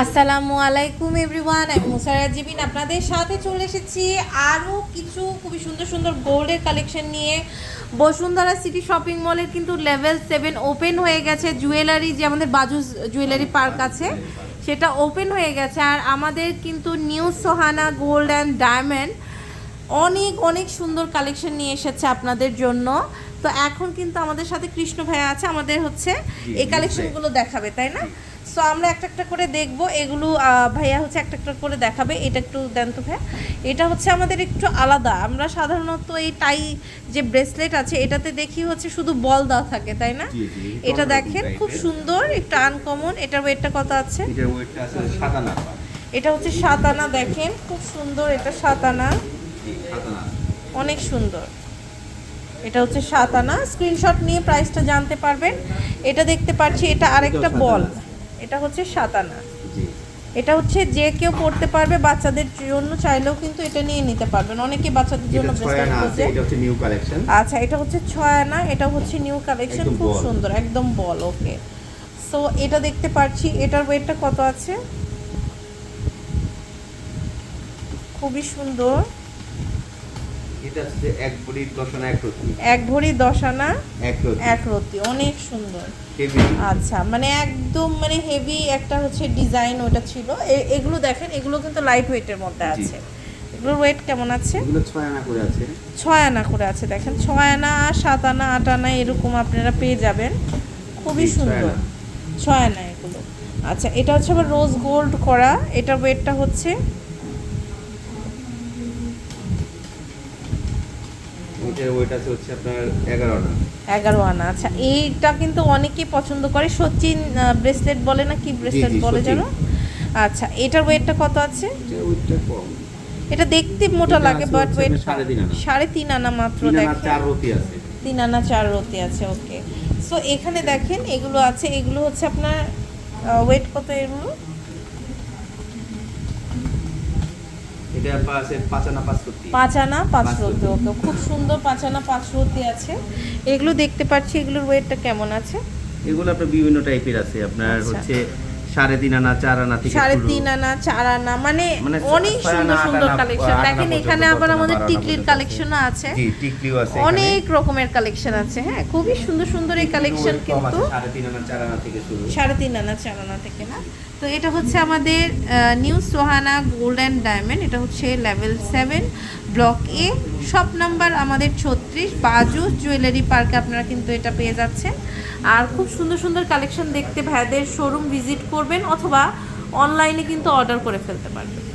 আসসালামু আলাইকুম এভরিওয়ান, আমি মুসারা জিবিন আপনাদের সাথে চলে এসেছি আরও কিছু খুবই সুন্দর সুন্দর গোল্ডের কালেকশন নিয়ে। বসুন্ধরা সিটি শপিং মলের কিন্তু লেভেল সেভেন ওপেন হয়ে গেছে। জুয়েলারি, যে আমাদের বাজু জুয়েলারি পার্ক আছে, সেটা ওপেন হয়ে গেছে। আর আমাদের কিন্তু new Sohana gold and diamond অনেক অনেক সুন্দর কালেকশন নিয়ে এসেছে আপনাদের জন্য। তো এখন কিন্তু আমাদের সাথে কৃষ্ণ ভাইয়া আছে আমাদের হচ্ছে এই কালেকশনগুলো দেখাবে তাই না? সো আমরা একটা একটা করে দেখব এগুলো ভাইয়া হচ্ছে একটা একটা করে দেখাবে এটা একটু দেন তো ভাইয়া এটা হচ্ছে আমাদের একটু আলাদা আমরা সাধারণত এই টাই যে ব্রেসলেট আছে এটাতে দেখি হচ্ছে শুধু বল দেওয়া থাকে তাই না? এটা দেখেন খুব সুন্দর একটু আনকমন এটার ওয়েটটা কত আছে? এটা হচ্ছে সাত আনা দেখেন খুব সুন্দর এটা সাত আনা অনেক সুন্দর। এটা হচ্ছে সাত আনা। স্ক্রিনশট নিয়ে প্রাইসটা জানতে পারবেন। এটা দেখতে পাচ্ছি এটা আরেকটা বল এটা হচ্ছে সাত আনা। এটা হচ্ছে যে কেউ পড়তে পারবে বাচ্চাদের জন্য চাইলেও কিন্তু এটা নিয়ে নিতে পারবেন। অনেকে বাচ্চাদের জন্য এটা ব্রেসলেট আনা আছে এটা হচ্ছে নিউ কালেকশন আচ্ছা এটা হচ্ছে ছয় আনা এটা হচ্ছে নিউ কালেকশন খুব সুন্দর একদম বল ওকে সো এটা দেখতে পাচ্ছি এটার ওয়েটটা কত আছে? খুবই সুন্দর। এক এক ভরি দশ আনা এক রতি অনেক সুন্দর। আচ্ছা মানে একদম মানে হেভি একটা হচ্ছে ডিজাইন ওটা ছিল। এগুলো দেখেন এগুলো কিন্তু লাইট ওয়েটের মধ্যে আছে। এগুলোর ওয়েট কেমন আছে? ছয় আনা করে আছে। ছয় আনা করে আছে দেখেন। ছয় আনা সাত আনা আট আনা এরকম আপনারা পেয়ে যাবেন। খুবই সুন্দর। ছয় আনা এগুলো। আচ্ছা এটা হচ্ছে আবার রোজ গোল্ড করা। এটার ওয়েটটা হচ্ছে এটার ওয়েট আছে হচ্ছে আপনার এগারো আনা। এগারো আনা আচ্ছা এইটা কিন্তু অনেকেই পছন্দ করে সচিন ব্রেসলেট বলে না কি ব্রেসলেট বলে। জানো? আচ্ছা এটার ওয়েটটা কত আছে? কম। এটা দেখতে মোটা লাগে বাট ওয়েট সাড়ে তিন আনা। মাত্র দেখেন। চার রতি আছে। তিন আনা চার রতি আছে ওকে সো এখানে দেখেন এগুলো আছে এগুলো হচ্ছে আপনার ওয়েট কত এগুলো? এটা আছে পাঁচ আনা পাঁচ রতি পাঁচ আনা পাঁচ পাঁচ রতি রতি। ওকে। খুব সুন্দর পাঁচ আনা পাঁচ আছে। এগুলো দেখতে পাচ্ছি এগুলোর ওয়েটটা কেমন আছে? এগুলো আপনার বিভিন্ন টাইপের আছে। আপনার আচ্ছা। হচ্ছে সাড়ে তিন আনা চার আনা থেকে সাড়ে তিন আনা চার আনা মানে মানে অনেক সুন্দর সুন্দর কালেকশন দেখেন এখানে আবার আমাদের টিকলির কালেকশনও আছে। জি টিকলিও আছে অনেক রকমের কালেকশন আছে হ্যাঁ খুবই সুন্দর সুন্দর এই কালেকশন কিন্তু সাড়ে তিন আনা চার আনা থেকে শুরু। সাড়ে তিন আনা চার আনা থেকে না। তো এটা হচ্ছে আমাদের new Sohana gold and diamond এটা হচ্ছে level seven block A shop number আমাদের ছত্রিশ, বাজু জুয়েলারি পার্কে আপনারা কিন্তু এটা পেয়ে যাচ্ছেন। আর খুব সুন্দর সুন্দর কালেকশন দেখতে ভাইদের শোরুম ভিজিট করবেন অথবা অনলাইনে কিন্তু অর্ডার করে ফেলতে পারবেন।